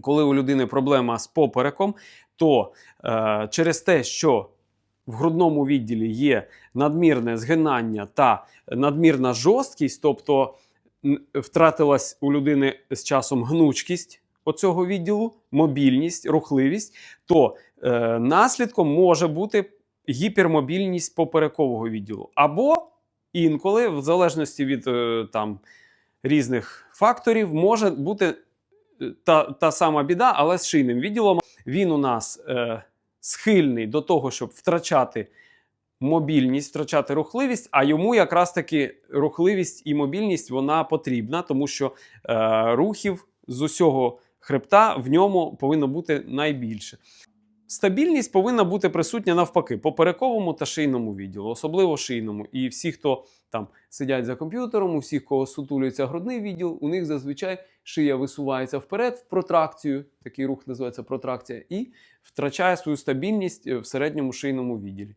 коли у людини проблема з попереком, то е, через те, що в грудному відділі є надмірне згинання та надмірна жорсткість, тобто втратилась у людини з часом гнучкість оцього відділу, мобільність, рухливість, то е, наслідком може бути гіпермобільність поперекового відділу. Або інколи, в залежності від е, там, різних факторів, може бути та, та сама біда, але з шийним відділом. Він у нас е, схильний до того, щоб втрачати мобільність, втрачати рухливість, а йому якраз таки рухливість і мобільність вона потрібна, тому що е, рухів з усього хребта в ньому повинно бути найбільше. Стабільність повинна бути присутня навпаки по перековому та шийному відділу, особливо шийному. І всі, хто там сидять за комп'ютером, у всіх, кого сутулюється грудний відділ, у них зазвичай шия висувається вперед в протракцію, такий рух називається протракція, і втрачає свою стабільність е, в середньому шийному відділі.